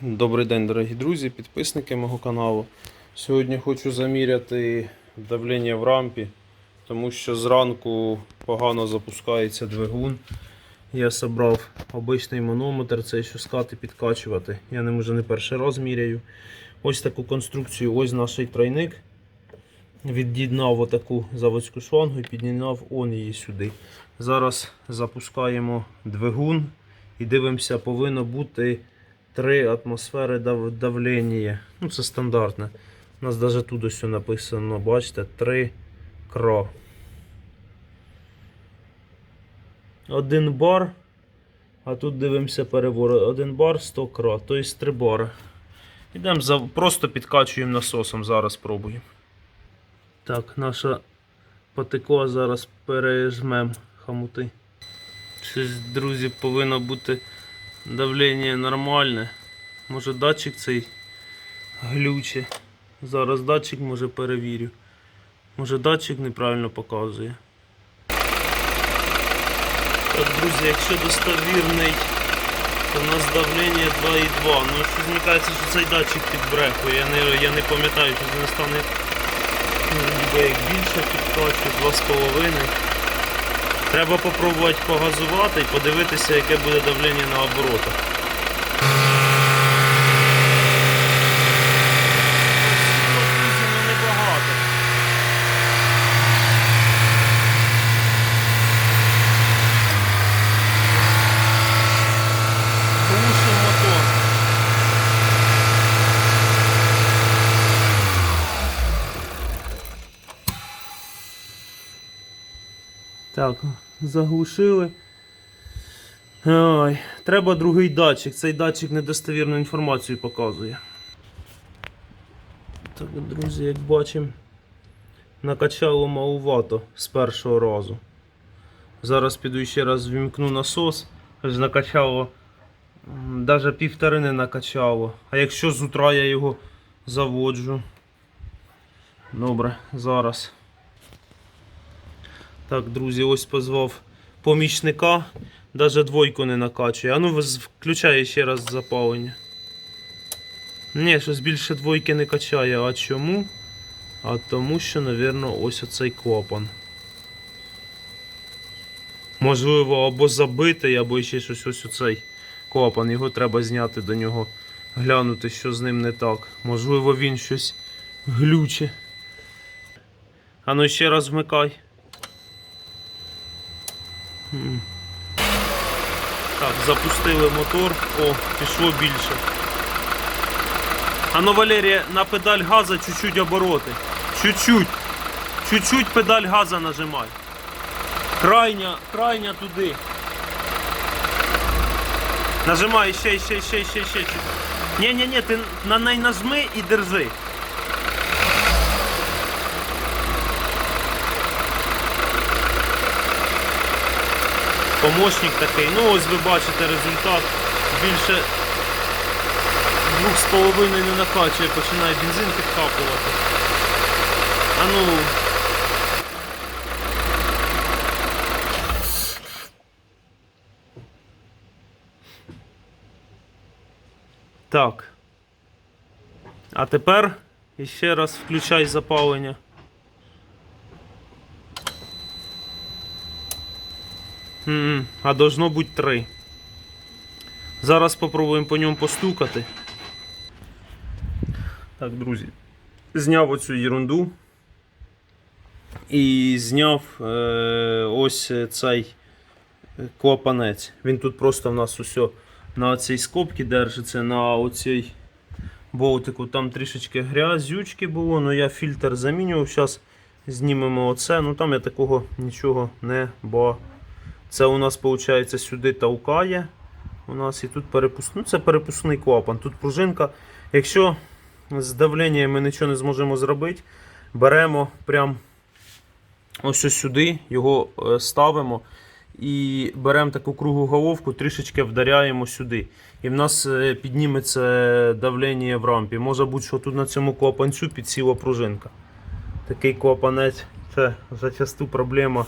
Добрий день, дорогі друзі, підписники мого каналу. Сьогодні хочу заміряти давлення в рампі, тому що зранку погано запускається двигун. Я зібрав обичний манометр, цей що скати підкачувати. Я ним вже не перший раз міряю. Ось таку конструкцію, ось наш тройник. Від'єднав отаку заводську шлангу і під'єднав он її сюди. Зараз запускаємо двигун і дивимося, повинно бути 3 атмосфери дав- давлення. Ну, це стандартне. У нас навіть тут ось написано, бачите, 3 кро. Один бар, а тут дивимося перевори. Один бар 100 кро, тобто 3 бари. Ідемо за... просто підкачуємо насосом, зараз спробуємо. Так, наша потекла, зараз пережмемо хамути. Щось, друзі, повинно бути давлення нормальне. Може датчик цей глюче. Зараз датчик може перевірю. Може датчик неправильно показує. Так, друзі, якщо достовірний, то в нас давлення 2,2. Ну щось мені що цей датчик підбрехує. Я не, я не пам'ятаю, що він стане ну, як більше підкачу, 2,5. Треба попробувати погазувати і подивитися, яке буде давлення на оборотах. Так, заглушили. Ой, треба другий датчик. Цей датчик недостовірну інформацію показує. Так, друзі, як бачимо, накачало малувато з першого разу. Зараз піду ще раз вімкну насос. Аж накачало. Навіть півтори не накачало. А якщо з утра я його заводжу. Добре, зараз. Так, друзі, ось позвав помічника. Навіть двойку не накачує. А ну включає ще раз запалення. Ні, щось більше двойки не качає. А чому? А тому що, напевно, ось оцей клапан. Можливо, або забитий, або ще щось ось оцей клапан. Його треба зняти до нього, глянути, що з ним не так. Можливо, він щось глюче. А ну ще раз вмикай. Так, запустили мотор. О, пішло більше. А ну, Валерія, на педаль газа чуть-чуть обороти. Чуть-чуть. Чуть-чуть педаль газа нажимай. Крайня, крайня туди. Нажимай ще, ще, ще, ще, ще. Ні, ні, ні, ти на неї нажми і держи. Помощник такий. Ну ось ви бачите результат. Більше 2,5 не накачує, починає бензин підкапувати. А ну. Так. А тепер ще раз включай запалення. М, А должно бути три. Зараз спробуємо по ньому постукати. Так, друзі. Зняв оцю ерунду. І зняв е, ось цей клапанець. Він тут просто в нас усе на цій скобці держиться, на оцій болтику. Там трішечки грязючки було, але я фільтр замінював. Зараз знімемо оце. Ну там я такого нічого не бачу. Це у нас виходить сюди толкає. У нас і тут перепуск... ну, це перепускний клапан. Тут пружинка. Якщо з давленням ми нічого не зможемо зробити, беремо прям ось ось сюди, його е, ставимо і беремо таку кругу головку, трішечки вдаряємо сюди. І в нас е, підніметься давлення в рампі. Може бути, що тут на цьому клапанцю підсіла пружинка. Такий клапанець це зачасту проблема.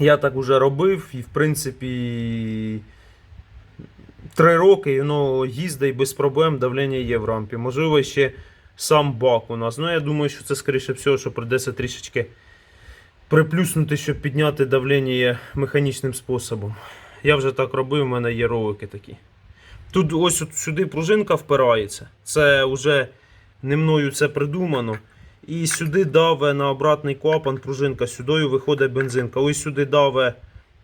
Я так уже робив і в принципі три роки, і воно їздить без проблем, давлення є в рампі. Можливо, ще сам бак у нас. Ну, я думаю, що це скоріше всього, що придеться трішечки приплюснути, щоб підняти давлення механічним способом. Я вже так робив, у мене є ролики такі. Тут ось от сюди пружинка впирається. Це вже не мною це придумано. І сюди даве на обратний клапан пружинка, сюди виходить бензин. Коли сюди даве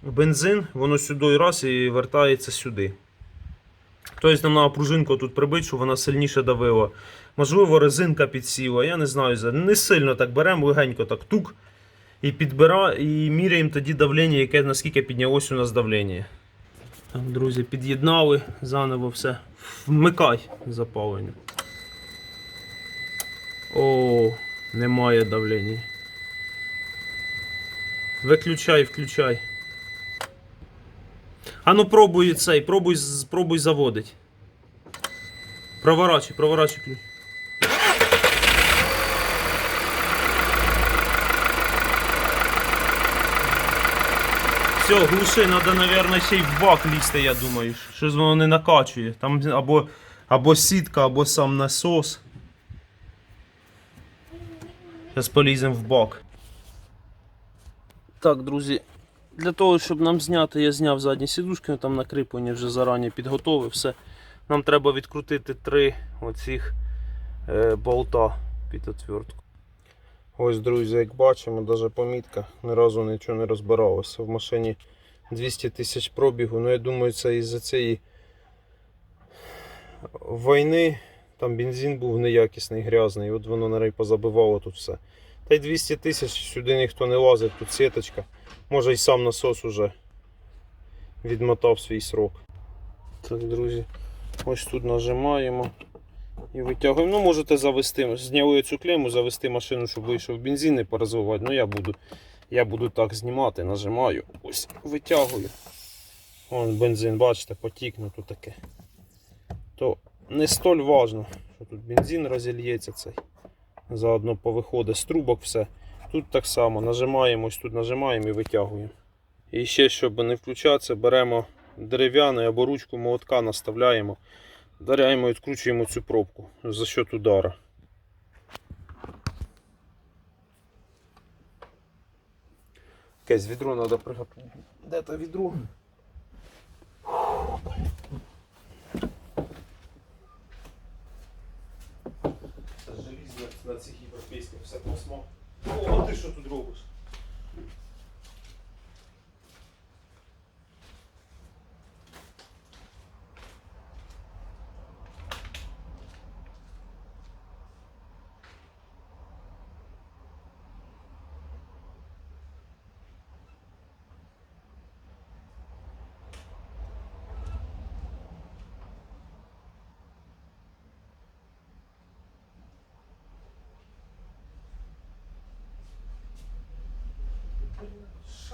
бензин, воно сюди раз і вертається сюди. Тобто нам треба пружинку тут прибити, щоб вона сильніше давила. Можливо, резинка підсіла, я не знаю. Не сильно так беремо, легенько так тук. І підбира, і міряємо тоді давлення, яке наскільки піднялось у нас давлення. Так, друзі, під'єднали заново все. Вмикай запалення. О, немає давлення. Виключай, включай. А ну пробуй цей, пробуй, пробуй заводить. Проворачуй, проворачуй ключ. Все, глуши, надо, наверное, ще й в бак лізти, я думаю. Щось воно не накачує. Там або, або сітка, або сам насос. Зараз поліземо в бак. Так, друзі, для того, щоб нам зняти, я зняв задні сідушки, там на кріплення вже зарані підготовив все. Нам треба відкрутити три оцих е, болта під отвертку. Ось, друзі, як бачимо, навіть помітка ні разу нічого не розбиралося. В машині 200 тисяч пробігу. Ну, я думаю, це із-за цієї війни там бензин був неякісний, грязний. От воно наразі позабивало тут все. Та й 200 тисяч сюди ніхто не лазить, тут сіточка. Може і сам насос уже відмотав свій срок. Так, друзі, ось тут нажимаємо і витягуємо. Ну, можете завести, зняли цю клему, завести машину, щоб вийшов бензин не порозвивати. Ну я буду, я буду так знімати, нажимаю. Ось, витягую. Вон бензин, бачите, потік, ну тут таке. То не столь важно, що тут бензин розільється цей. Заодно повиходить з трубок все. Тут так само нажимаємо, ось тут нажимаємо і витягуємо. І ще, щоб не включатися, беремо дерев'яний або ручку молотка наставляємо, вдаряємо і відкручуємо цю пробку за счет удара. Якесь відро треба приготувати. Де то відро? Це желізне на цих європейських все пластмас. О, а ти що тут робиш?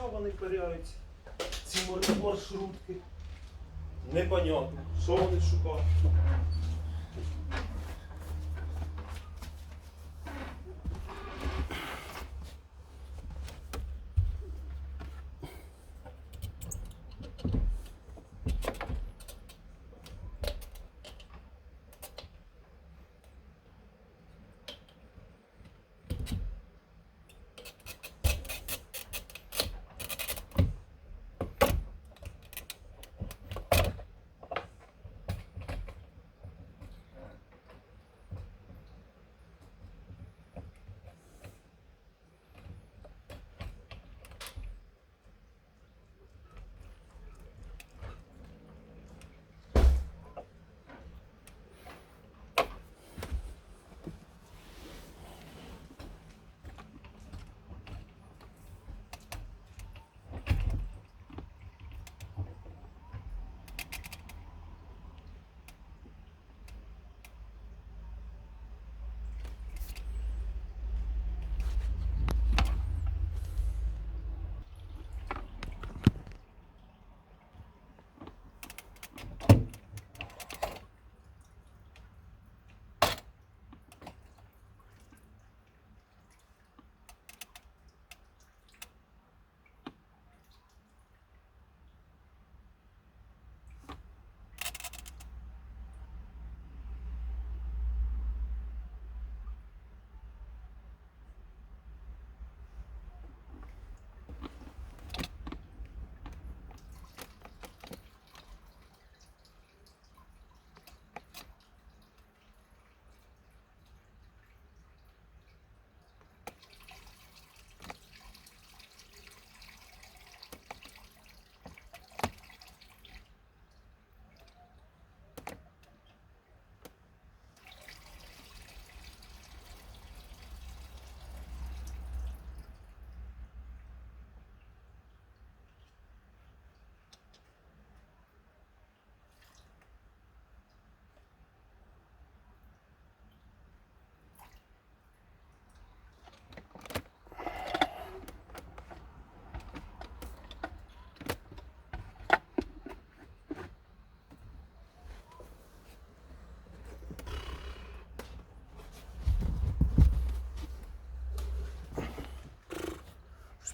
що вони пиряють ці маршрутки. Непонятно, що вони шукають.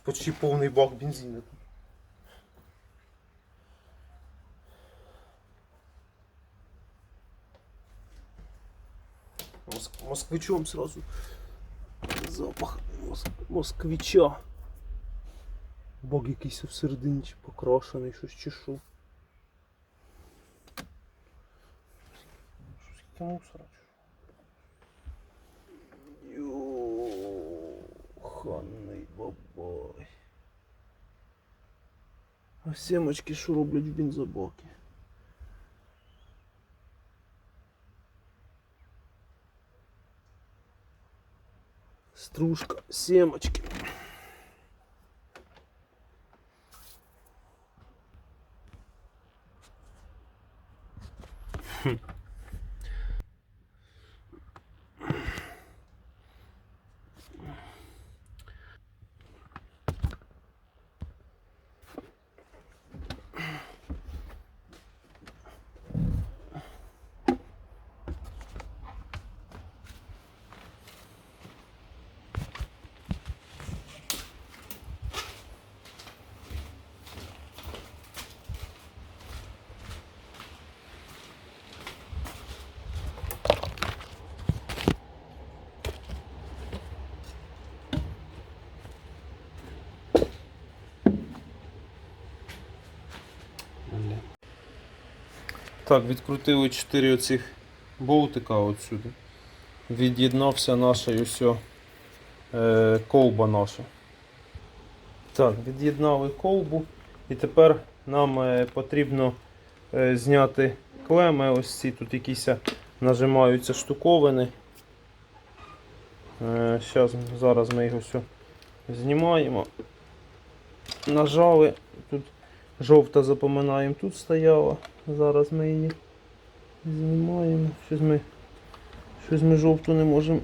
Почти повний бак бензину. Моск- Москвичом сразу запах мос- москвича. Бог якийсь всередині чи покрашений, щось чешу. Щось таке мусора. Йоханий бабай. А семочки що роблять в бензобакі? Стружка, семочки. Так, відкрутили 4 оцих болтика отсюди. Від'єднався наша і ось е, колба наша. Так, від'єднали колбу. І тепер нам е, потрібно е, зняти клеми. Ось ці тут якісь нажимаються штуковини. Е, щас, зараз ми його все знімаємо. Нажали. Тут жовта запоминаємо, тут стояла. Зараз ми її знімаємо. Щось ми, щось ми жовту не можемо.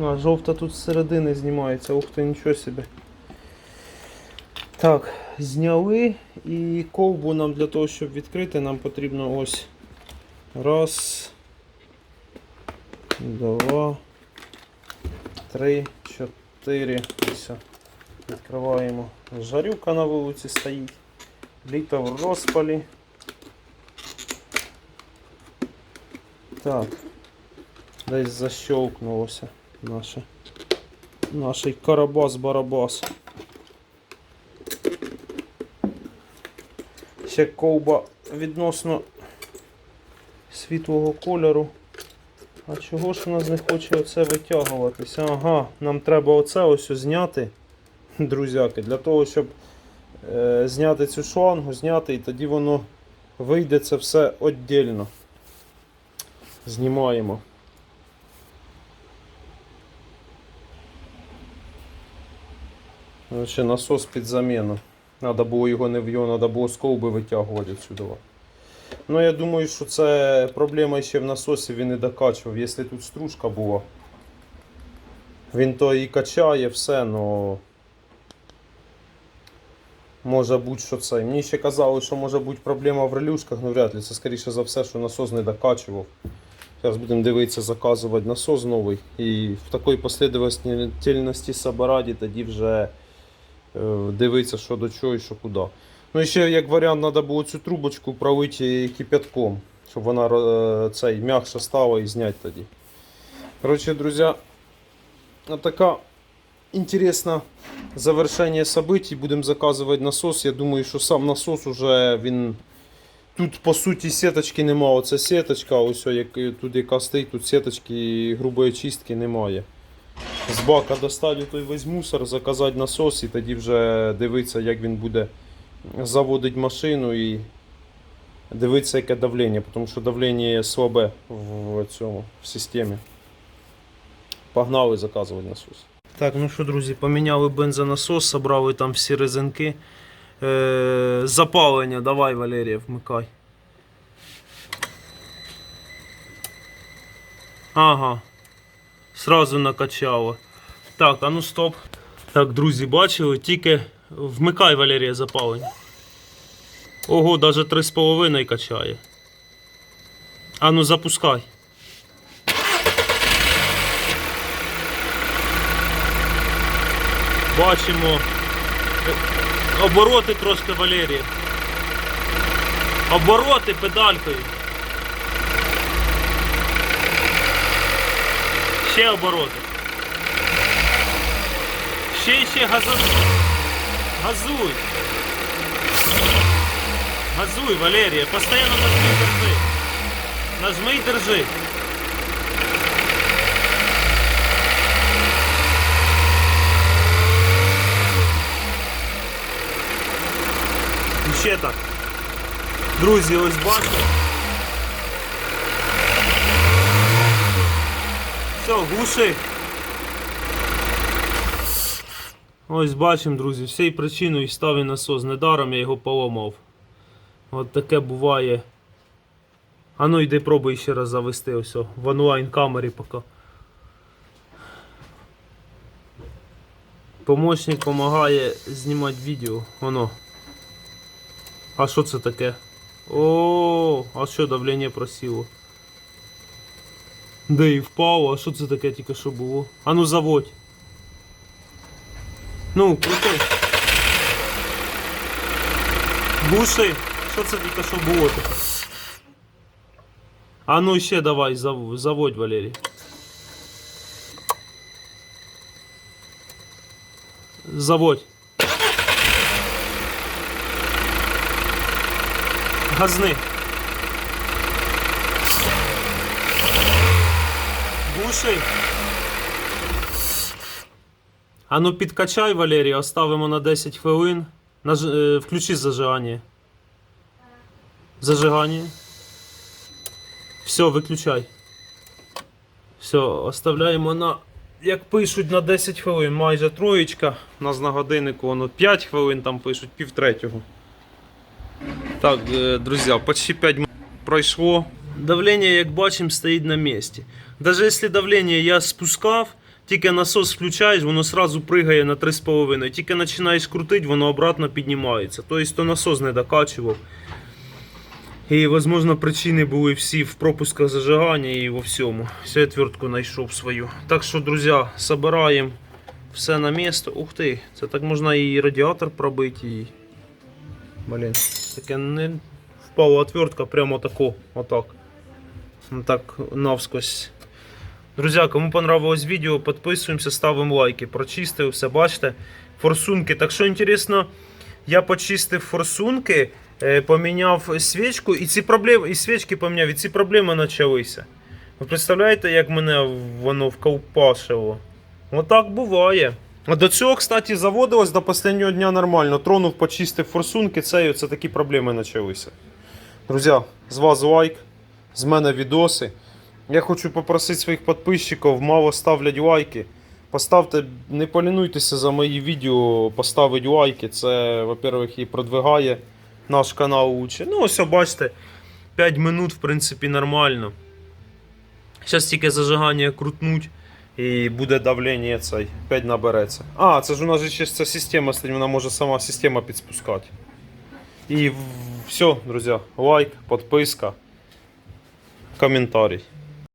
А, жовта тут з середини знімається, ух ти, нічого собі. Так, зняли і ковбу нам для того, щоб відкрити, нам потрібно ось раз, два, три, чотири. Ось. Відкриваємо. Жарюка на вулиці стоїть. Літо в розпалі. Так. Десь защелкнулося наше. Наш карабас-барабас. Ще ковба відносно світлого кольору. А чого ж у нас не хоче оце витягуватися? Ага, нам треба оце ось зняти, друзяки, для того, щоб зняти цю шлангу, зняти, і тоді воно вийде це все віддільно. Знімаємо. Ще насос під заміну. Треба було його не в його, треба було з ковби витягувати відсюди. Ну, я думаю, що це проблема ще в насосі, він не докачував. Якщо тут стружка була, він то і качає все, но може бути, що це. Мені ще казали, що може бути проблема в релюшках, ну вряд ли. Це скоріше за все, що насос не докачував. Зараз будемо дивитися, заказувати насос новий. І в такій послідовательності собираді тоді вже е, дивитися, що до чого і що куди. Ну і ще як варіант, треба було цю трубочку пролити кипятком, щоб вона е, цей м'якше стала і зняти тоді. Коротше, друзі, така інтересне завершення событий. Будемо заказувати насос. Я думаю, що сам насос уже він. Тут по суті сіточки немає. Оце сіточка, ось як, тут яка стоїть, тут сіточки грубої чистки немає. З бака достати той весь мусор, заказати насос і тоді вже дивитися, як він буде заводити машину і дивитися, яке давлення, тому що давлення слабе в цьому в системі. Погнали заказувати насос. Так, ну що, друзі, поміняли бензонасос, собрали там всі резинки. Е, запалення, давай, Валерія, вмикай. Ага. Сразу накачало. Так, а ну стоп. Так, друзі, бачили, тільки вмикай Валерія запалення. Ого, даже 3,5 качає. А ну запускай. Бачимо обороти трошки Валерії. Обороти педалькою. Ще обороти. Ще ще газуй. Газуй. Газуй, Валерія. Постоянно нажми держи. Нажми і держи. Ще так. Друзі, ось бачите. Все, глуши. Ось бачимо, друзі, всією причиною став і насос. Недаром я його поламав. От таке буває. А ну йди пробуй ще раз завести ось в онлайн камері поки. Помощник допомагає знімати відео. Воно. А що це таке? О, а що давлення просіло? Де і впало, а що це таке тільки що було? А ну заводь. Ну, крути. Буши, що це тільки що було таке? А ну ще давай, зав- заводь, Валерій. Заводь. Газни. Глуши. А ну підкачай, Валерій, оставимо на 10 хвилин. Наж... е, Включи зажигання. Зажигання. Все, виключай. Все, оставляємо на. Як пишуть на 10 хвилин, майже троєчка. У нас на годиннику воно 5 хвилин там пишуть, пів третього. Так, е, друзі, почти 5 минут пройшло. Давлення, як бачимо, стоїть на місці. Даже якщо давлення я спускав, тільки насос включаєш, воно сразу пригає на 3,5. Тільки починаєш крутити, воно обратно піднімається. Тобто то насос не докачував. І, можливо, причини були всі в пропусках зажигання і во всьому. Все я знайшов свою. Так що, друзі, збираємо все на місце. Ух ти, це так можна і радіатор пробити. І... Блін, таке не впала отвертка прямо тако, отак. Ну Так, навскось. Друзі, кому понравилось відео, підписуємося, ставимо лайки. Прочистив все, бачите. Форсунки. Так що інтересно, я почистив форсунки, е, поміняв свічку, і ці проблеми, і свічки поміняв, і ці проблеми почалися. Ви представляєте, як мене воно вковпашило? Отак буває. До цього, кстати, заводилось до останнього дня нормально. Тронув, почистив форсунки, це, це такі проблеми почалися. Друзі, з вас лайк, з мене відоси. Я хочу попросити своїх підписчиків, мало ставлять лайки. Поставте, не полінуйтеся за мої відео, поставити лайки. Це, во-первых, і продвигає наш канал лучше. Ну, ось, бачите, 5 минут, в принципі, нормально. Зараз тільки зажигання крутнуть і буде давлення цей, 5 набереться. А, це ж у нас же ще ця система стоїть, вона може сама система підспускати. І в- все, друзі, лайк, підписка, коментарій.